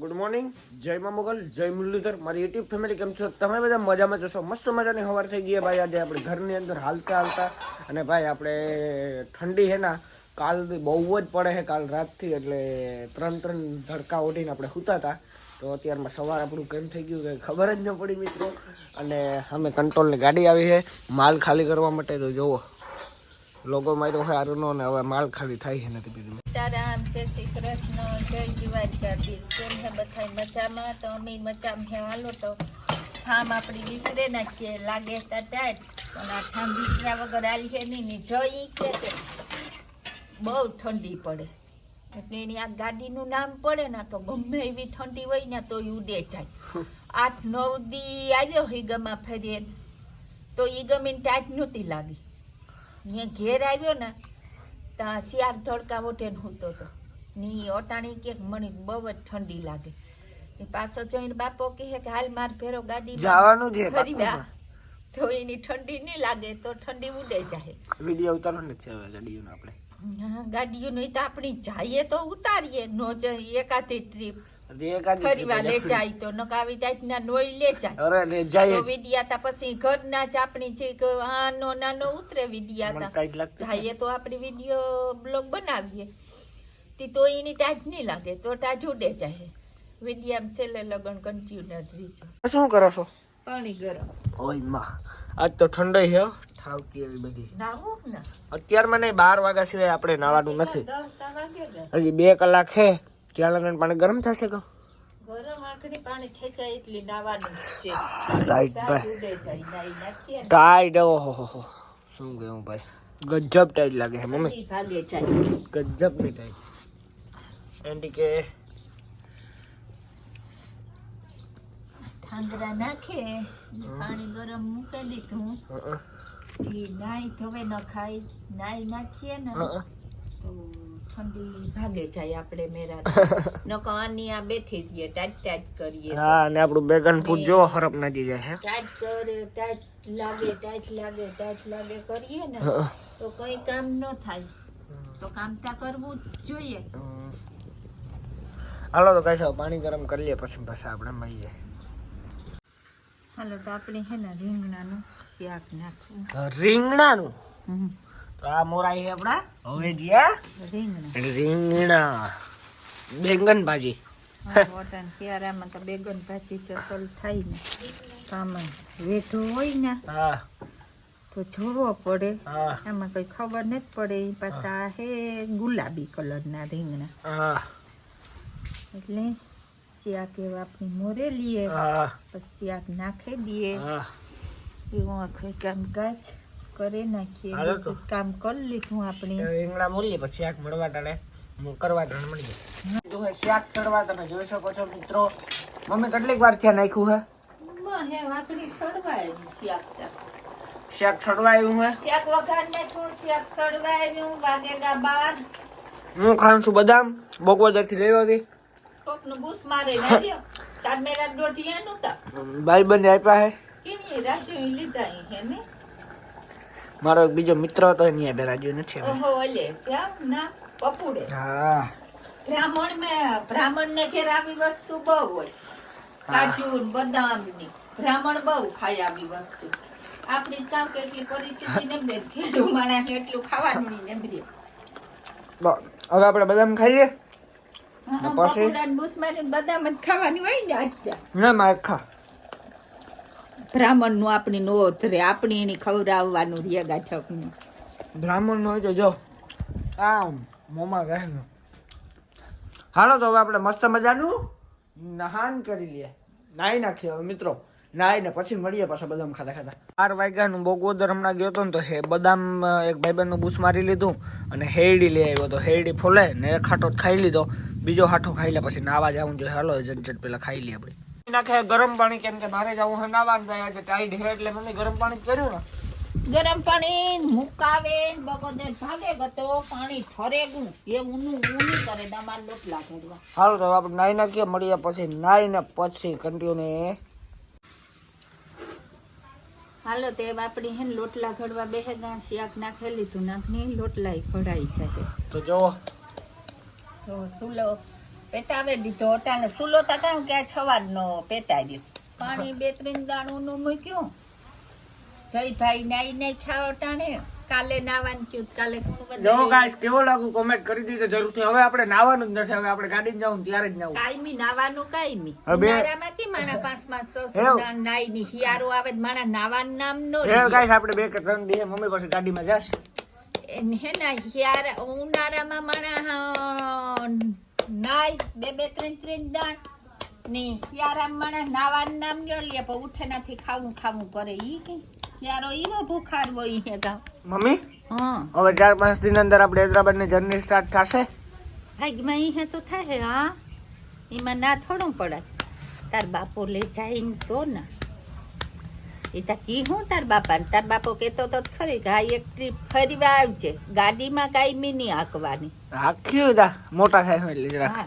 Good morning. જય મા મોગલ, જય મુરલીધર. મારી યુટ્યુબ ફેમિલી કેમ છો? તમે બધા મજામાં જશો મસ્ત મજાની સવાર થઈ ગઈ ભાઈ. આજે આપણે ઘરની અંદર હાલતા હાલતા અને ભાઈ આપણે ઠંડી છે ને, કાલ બહુ જ પડે છે. કાલ રાતથી એટલે ત્રણ ત્રણ ધડકા ઓઢીને આપણે સૂતા હતા. તો અત્યારમાં સવાર આપણું કેમ થઈ ગયું કે ખબર જ ન પડી મિત્રો. અને અમે કંટ્રોલની ગાડી આવી છે. માલ ખાલી કરવા માટે તો જુઓ. લોગો માર્યો હોય આરુનો ને હવે માલ ખાલી થાય નથી બીજું સીતારામ જય શ્રી કૃષ્ણ, જય જીવાજી કેમ છે બધા મજામાં? તો અમે મજામાં છે. હાલો તો ફામ આપણી વિસરે નાખીએ. લાગે તા પણ આ ફામ વિસર્યા વગર હાલી છે નહીં જઈ કે બહુ ઠંડી પડે. એટલે એની આ ગાડીનું નામ પડે ને તો ગમે એવી ઠંડી હોય ને, તો ઉડે જાય. આઠ નવ દી આવ્યો હિગમાં ફરીએ. તો ઈ ગમીને ટાઈટ નહોતી લાગી. ને ઘેર આવ્યો ને ત્યાં શિયાળ ધડકા ઓઠે હોતો હતો ની ઓટાણી કે મને બહુ જ ઠંડી લાગે. એ પાછો જોઈને બાપો કહે કે હાલ માર ફેરો ગાડી જવાનું છે થોડી ની તો એની ઠંડી નહીં લાગે તો ઠંડી ઉડે જાય. વીડિયો ઉતારવાનો છે હવે ગાડીઓનો આપણે. ગાડીઓનું તો આપણી જઈએ તો ઉતારીએ નો એકાદી ટ્રીપ લે જાય તો નકા આવી જાતના નોઈ લે જાય અરે લે જાય તો જ. પછી ઘરના જ આપણી છે કે આનો નાનો ઉતરે વિડિયા મને તા ટાઈટ લાગતું છે. જઈએ તો આપણે વીડિયો બ્લોગ બનાવીએ. તી તો એની ટાઈટ નહીં લાગે તો ટાઈટ ઉડે જાય. વિડીયામ છેલ્લે લગન કન્ટિન્યુ રીચો શું કરો છો? પાણી ગરમ. ઓયમાં આજ તો ઠંડાઈ છે હો. ઠાવકી એવી બધી. ના ને. અત્યારમાં નહીં બાર વાગ્યા સિવાય આપણે નાવાનું નથી. હજી બે કલાક છે ત્યાં લગન પાણી ગરમ થશે કે? રાઈટ ભાઈ. ટાઈટ ઓહો હો હો શું કેવું ભાઈ? ગજબ ટાઈટ લાગે છે મમ્મી. ઈ ભાગે જાય ગજબની ટાઈટ. એન્ટી કે ઠાંગરા નાખે પાણી ગરમ મૂકી દીધું હં, ઈ નાઈ ધોવે ન ખાય નાઈ નાખીએ ને. તો ઠંડી ભાગે જાય આપણે મેરા નકો આની આ બેઠી રહીએ ટાઈટ ટાઈટ કરીએ. હા અને આપણું બેગન ફૂટ જો હરપ નાખી જાય છે ટાઈટ કરે ટાઈટ લાગે ટાઈટ લાગે ટાઈટ લાગે કરીએ ને તો કઈ કામ ન થાય. તો કામ તા કરવું જ જોઈએ. હં. હાલો તો કઈ પાણી ગરમ કરી લઈએ પછી પછી આપણે મળીએ. હાલો તો આપણે છે ને રીંગણાનું શાક નાખવું રીંગણાનું? તો આ મોરાઈ છે આપણા હવે જ્યાં રીંગણા. રીંગણા. બેંગન ભાજી. ક્યારામાં તો બેંગન ભાજી ચસલ થાય ને. આમાં વેઠો હોય ને હા. તો જોવો પડે. એમાં આમાં કઈ ખબર નથી પડે. પાછા હે. ગુલાબી કલરના રીંગણા. એટલે શાક એવા આપણે મોરે લઈએ પછી શાક નાખી દઈએ. હા. એવું આખું કામકાજ. કરી નાખીએ. તો. કામ કરી લીધું આપણે. રીંગણા મૂલીએ પછી શાક મળવા ટાણે હું કરવા ટાણે મળી જાય જો હે શાક સડવા તમે જોઈ શકો છો મિત્રો. મમ્મી કેટલીક વાર ત્યાં નાખ્યું હે? વાકડી સડવાય શાક શાક સડવા આવ્યું હે? શાક વઘાર નાખ્યું શાક સડવાયું વાગેગા બાર. હું ખાઉં છું બદામ બગોદરથી લઈ આવી. કોકનું બૂસ મારે નાખ્યો તાર મેરા દોઢિયા નહોતા ભાઈ બંને આપ્યા હે? કેની રાજુ લીધા હે ને? મારો એક બીજો મિત્ર હતો એની આ બે નથી ઓહો ઓલે કેમ ના પપુડે. હા. બ્રાહ્મણ મે બ્રાહ્મણ ને ઘેર આવી વસ્તુ બહુ હોય. કાજુ બદામની બ્રાહ્મણ બહુ ખાય આવી વસ્તુ. આપણી કામ કેટલી પરિસ્થિતિ ને બે ખેડૂ માણસ એટલું ખાવાનું ને તો હવે આપણે બદામ ખાઈએ? પછી? બદામ જ ખાવાની હોય ને આજ ના માર ખા. બ્રાહ્મણનું આપણી નો ધરે આપણી એની ખવડાવવાનું રે ગાંઠકનું બ્રાહ્મણ હોય તો જો. આમ મોમાં કહે ને હાલો તો હવે આપણે મસ્ત મજાનું? નહાન કરી લઈએ નાહી નાખીએ હવે મિત્રો. નાહી ને પછી મળીએ પાછા બદામ ખાતા ખાતા. બાર વાગ્યાનું બોગોદર હમણાં ગયો હતો ને તો હે બદામ એક ભાઈબંધનું બૂસ મારી લીધું અને હેરડી લઈ આવ્યો તો હેરડી ફોલે ને એક હાટો ખાઈ લીધો. બીજો હાટો ખાઈ લે પછી નાવા જવું જોઈએ હાલો જટ જટ પેલા ખાઈ લઈએ આપણે. નાખે ગરમ પાણી કેમ કે મારે જવું હે નાવા જાય આજે ટાઈડ હે એટલે મમ્મી ગરમ પાણી કર્યું ને. ગરમ પાણી મુકાવે બગોદર ભાગે ગતો પાણી ઠરે ગું એ ઊનું ઊની કરે દમાર લોટલા ઘડવા હાલો તો આપણે નાઈ નાખીએ મળીએ પછી નાઈ ને પછી કન્ટિન્યુ હાલો તે આપણી હે લોટલા ઘડવા બે ગાં શાક નાખેલી તું નાખની લોટલા ઘડાઈ જાય તો જો તો સુલો. પેટાવે દીધો અટાણે સુલો તા કાં કે આ છવારનો પેટાવ્યો પાણી બે ત્રણ દાણું નું મૂક્યું. જયભાઈ નાઈ નાઈ ખાવ અટાણે કાલે નાવાનું કયું કાલે જો ગાઈસ કેવો લાગુ? કોમેન્ટ કરી દીધો જરૂરથી હવે આપણે નાવાનું જ નથી હવે આપણે ગાડી જવું ત્યારે જ નાવું. કાયમી નાવાનું કાયમી. ઉનાળામાં કે માણા પાંચ પાંચ છ છ નાઈ ની હિયારો આવે માણા નાવાનું નામ નો એ ગાઈસ આપણે બે કે ત્રણ દિવસ મમ્મી પાસે ગાડીમાં જાશ. હે ના હિયારા ઉનાળામાં માણા હા, નાય બે બે ત્રણ ત્રણ દાણ. ને હિયારામાં માણસ નાવાનું નામ નો લે પણ ઉઠે નથી ખાવું ખાવું કરે ઈ કે. હિયારો ઈનો ભૂખાર હોય હે ગામ. મમ્મી? હા. હવે ચાર પાંચ દિન અંદર આપણે હૈદરાબાદની જર્ની સ્ટાર્ટ થશે. ભાગમાં ઈ હે તો થાય હા. એમાં ના થોડું પડે તાર બાપો લઈ જાય તો ના. એ તા કી હું તાર બાપાને? તાર બાપો કેતો તો ખરી કે એક ટ્રીપ ફરીવા આવજે. ગાડીમાં કાંઈ નહીં આંકવાની આખ્યું દા મોટા થાય એટલે રાખ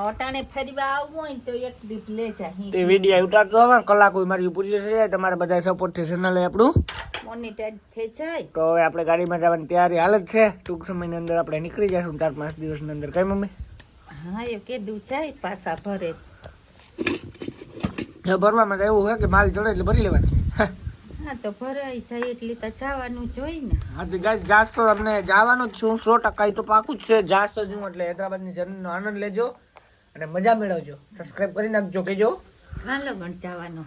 અટાણે ફરીવા આવવું હોય તો એક ટ્રીપ લે જાય તે વીડિયો ઉતારતો હવે કલાક હોય મારી પૂરી થઈ જાય તમારા બધા સપોર્ટથી ચેનલ આપણું. મોનિટાઈઝ થઈ જાય. તો હવે આપણે ગાડીમાં જવાની તૈયારી હાલ જ છે. ટૂંક સમયની અંદર આપણે નીકળી જઈશું ચાર પાંચ દિવસની અંદર. કઈ મમ્મી? હા એ કીધું જાય પાછા ભરે. ભરવામાં એવું હોય કે માલ જોડે એટલે ભરી લેવાની. હા તો ભરાઈ જાય એટલે તો જવાનું જોઈ ને. હા તો ગાઈસ જાસ તો તમને જવાનું જ છું. સો ટકા તો પાકું જ છે. જાસ તો છું એટલે હૈદરાબાદની જર્નીનો આનંદ લેજો અને મજા મેળવજો. સબસ્ક્રાઇબ કરી નાખજો કેજો. હાલો પણ જવાનું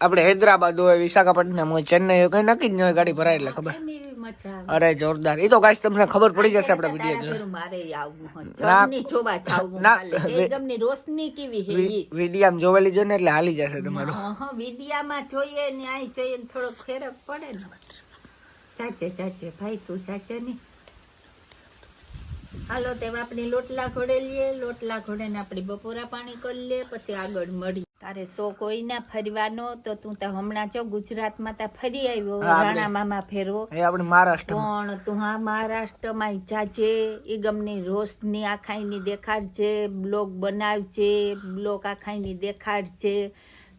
આપણે હૈદરાબાદ હોય વિશાખાપટ્ટનમ હોય ચેન્નઈ હોય કઈ નક્કી જ ન હોય ગાડી ભરાય એટલે ખબર. મજા આવે. અરે જોરદાર. એ તો ગાઈસ તમને ખબર પડી જશે આપણા વીડિયો મારે આવું જમની જોવા જાવું ના. કાલે એકદમની રોશની કેવી હે ઈ. જોવેલી જો ને એટલે હાલી જશે તમારો. હા વિડિયામાં જોઈએ ને આય જોઈએ ને થોડો ફેરક પડે ને. ચાચે ચાચે ભાઈ તું ચાચે ની. હાલો તેમ આપણી લોટલા ઘોડે લઈએ લોટલા ઘોડે ને આપણી બપોરા પાણી કરી લે પછી આગળ મળી તારે શોખ હોય ના ફરવાનો તો તું તો હમણાં જો ગુજરાતમાં તો ફરી આવ્યો રાણા મામા ફેરવો. આપણે મહારાષ્ટ્ર પણ તું હા મહારાષ્ટ્રમાં જાજે એ ગમની રોશની આખાઈની દેખાડજે બ્લોગ બનાવજે બ્લોગ આખાઈની દેખાડજે.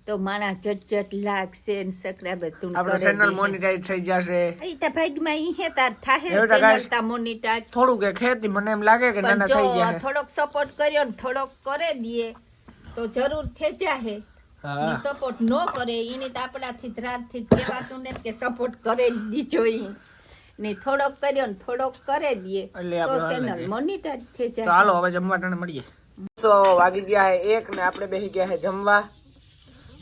તો માણા જટ લાગશે ને સબસ્ક્રાઇબર તું આપણું ચેનલ મોનેટાઈઝ થઈ જશે. એ તો ભાગમાં ઈ હે તાર થાહે ચેનલ તા મોનિટાઈઝ થોડું કે ખેતી મને એમ લાગે કે નાના થઈ ગયા થોડોક સપોર્ટ કર્યો ને થોડોક કરે દઈએ તો જરૂર થઈ જાહે. સપોર્ટ ન કરે એની તો આપણાથી જ કહેવાતું ને કે સપોર્ટ કરે જ ઈ ને થોડોક કર્યો ને થોડોક કરે દઈએ એટલે તો ચેનલ મોનિટર થઈ જાય ચાલો હવે જમવા ટાણે મળીએ. તો વાગી ગયા હે એક ને આપણે બેહી ગયા હે જમવા.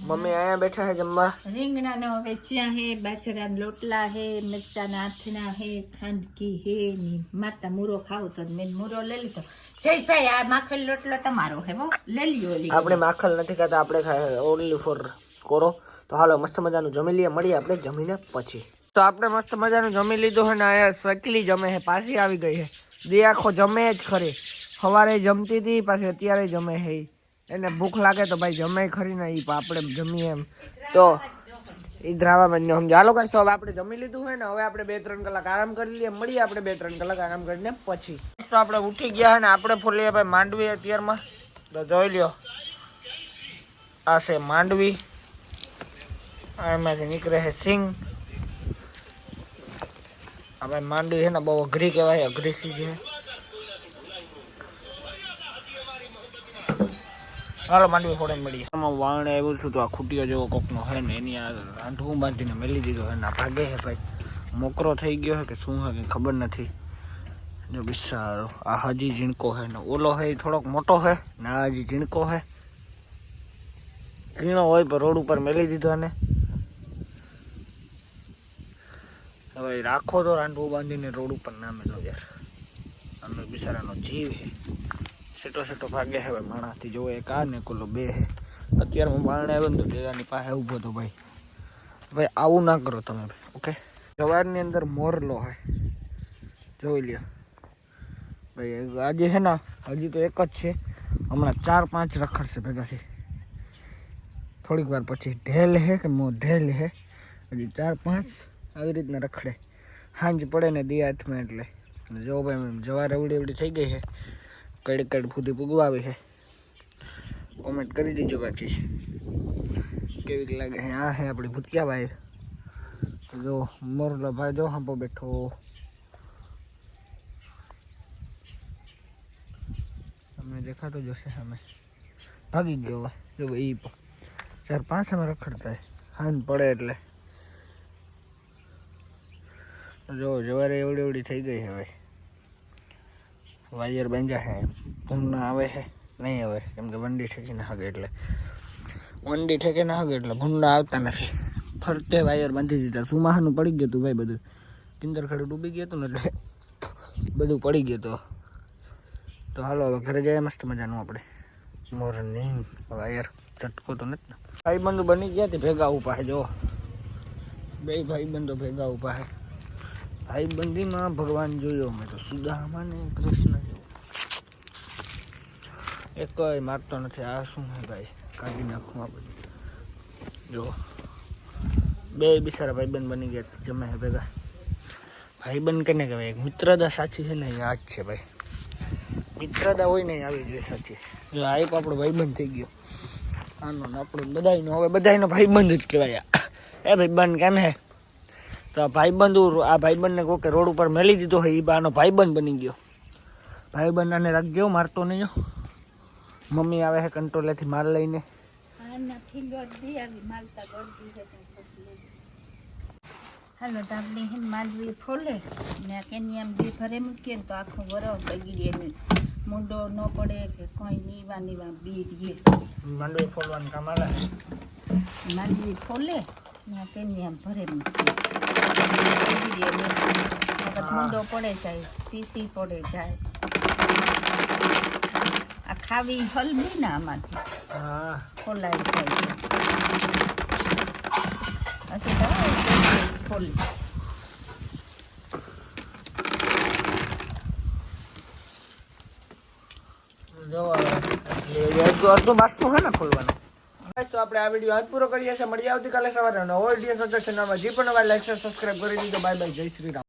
મમ્મી અહીંયા બેઠા હે જમવા. રીંગણાનો વેચ્યા હે બાજરાના લોટલા હે મિરચાના આથના હે ખાંડકી હે ની માતા મૂરો ખાવું તો મેં મૂરો લઈ લીધો. જય ભાઈ આ માખણ લોટલો તમારો હે હો. લઈ લ્યો આપણે માખલ નથી ખાતા આપણે ખાય ઓનલી ફોર કોરો. તો હાલો મસ્ત મજાનું જમી લઈએ મળીએ આપણે જમીને પછી. તો આપણે મસ્ત મજાનું જમી લીધું હે ને અહીંયા સ્વેકલી જમે હે પાછી આવી ગઈ હે. દે આખો જમે જ ખરી. સવારે જમતી હતી પાછી અત્યારે જમે હે. એને ભૂખ લાગે તો ભાઈ જમાય ખરી ને ઈ આપણે જમીએ એમ. તો એ ડ્રામામાં ન સમજો. હાલો કાંઈ હવે આપણે જમી લીધું હોય ને હવે આપણે બે ત્રણ કલાક આરામ કરી લઈએ. મળીએ આપણે બે ત્રણ કલાક આરામ કરીને પછી. તો આપણે ઉઠી ગયા ને આપણે ફોલીએ ભાઈ માંડવી અત્યારમાં. તો જોઈ લ્યો. આ છે માંડવી. એમાંથી નીકળે છે સિંગ. આ ભાઈ માંડવી છે ને બહુ અઘરી કહેવાય અઘરી સી છે. હાલો, માંડવી ફોડે મળીએ. આમાં વાણ આવ્યું છું તો આ ખૂટીઓ જેવો કોકનો હે ને, એની આ રાંધવું બાંધીને મેલી દીધો હે ના ભાગે છે ભાઈ. મોકરો થઈ ગયો છે કે શું છે કંઈ ખબર નથી. જો બિસ્સા આ હજી ઝીણકો હે ને, ઓલો હે થોડોક મોટો હે ને, આ હજી ઝીણકો હે ઝીણો હોય પણ રોડ ઉપર મેલી દીધો ને. હવે રાખો તો રાંડવું બાંધીને રોડ ઉપર નામે તો યાર. અમે બિસારાનો જીવ હે સેટો સેટો ભાગે હવે માણાથી જોવે એક આ ને કોલો બે હે. અત્યારે હું બારણે આવ્યો ને તો ડેરાની પાસે ઊભો હતો ભાઈ. ભાઈ, આવું ના કરો તમે ઓકે? જવારની અંદર મોરલો હોય જોઈ લ્યો. ભાઈ આજે છે ને, હજી તો એક જ છે. હમણાં ચાર પાંચ રખડશે ભેગાથી થોડીક વાર પછી ઢેલ હે કે મો ઢેલ હે. હજી ચાર પાંચ આવી રીતના રખડે. હાંજ પડે ને દિયા હાથમાં એટલે. જો ભાઈ જવાર જવા અવડી એવડી થઈ ગઈ છે કડ કડ ફૂટી પૂગવા આવી છે. કોમેન્ટ કરી દીજો બાકી કેવી લાગે છે? આ હે આપણી ભૂતિયા ભાઈ તો જો, મોરલો ભાઈ જો હાંપો બેઠો. તમને દેખાતો જશે સામે. ભાગી ગયો હવે. જો એ ચાર પાંચ સમય રખડતા હાન પડે એટલે. જો, જવારે એવડી એવડી થઈ ગઈ હવે. વાયર બાંધ્યા હે ના આવે છે. નહીં આવે. કેમ કે વંડી ઠેકી ના હગે એટલે. વંડી ઠેકી ના હગે એટલે ભૂંડા આવતા નથી. ફરતે વાયર બાંધી દીધા. સુમાહાનું પડી ગયું હતું ભાઈ બધું. કિંદર ખડું ડૂબી ગયું હતું ને એટલે બધું પડી ગયું હતું. તો હાલો, હવે ઘરે જઈએ. મસ્ત મજાનું આપણે. મોર્નિંગ વાયર ઝટકો તો નથી ને. ભાઈબંધો બની ગયા તે ભેગા ઊભા છે જો બે ભાઈબંધો ભેગા ઊભા છે. ભાઈબંધીમાં ભગવાન જોયો. મેં તો સુદામા ને કૃષ્ણ જેવો. એક મારતો નથી. આ શું હે ભાઈ? કાઢી નાખું આ બધું. જો. બે બિચારા ભાઈબંધ બની ગયા જમે હે ભેગા. ભાઈબંધ કને કહેવાય? એક મિત્રતા સાચી છે ને અહીંયા જ છે ભાઈ. મિત્રતા હોય ને આવી જોઈએ સાચી. જો, આ એક આપણો ભાઈબંધ થઈ ગયો. આનો આપણો બધાયનો, હવે બધાયનો ભાઈબંધ જ કહેવાય. એ ભાઈબંધ, કેમ હે? તો આ ભાઈબંધ આ ભાઈબંધને કોકે રોડ ઉપર મેલી દીધો હોય એ બાનો ભાઈબંધ બની ગયો. ભાઈબંધ આને રાખજો મારતો નહીં મમ્મી આવે છે કંટ્રોલેથી માલ લઈને. હાલો તો આપણે હિમ માંડવી ફોલે. ને કેની આમ બે ભરે મૂકીએ ને તો આખો વરવ બગીડીએ ને મુંડો ન પડે કે કોઈ નીવા નીવા બી રહીએ માંડવી ફોડવાનું કામ આવે. માંડવી ફોલે ને કેની આમ ભરે મૂકીએ. મુંડો પડે જાય પીસી પડે જાય. આ ખાવી હલવી ને આમાંથી. ખોલાઈ જાય ખોલી. જો અડધું બાસતું છે ને ખોલવાનું. Guys, તો આપણે આ વીડિયો હાથ પૂરો કરીએ છીએ. મળીએ આવતીકાલે સવારે. નવો વીડિયો સજેશનમાં જે પણ નવા લાઈક સબસ્ક્રાઈબ કરી દીધો. બાય બાય જય શ્રી રામ.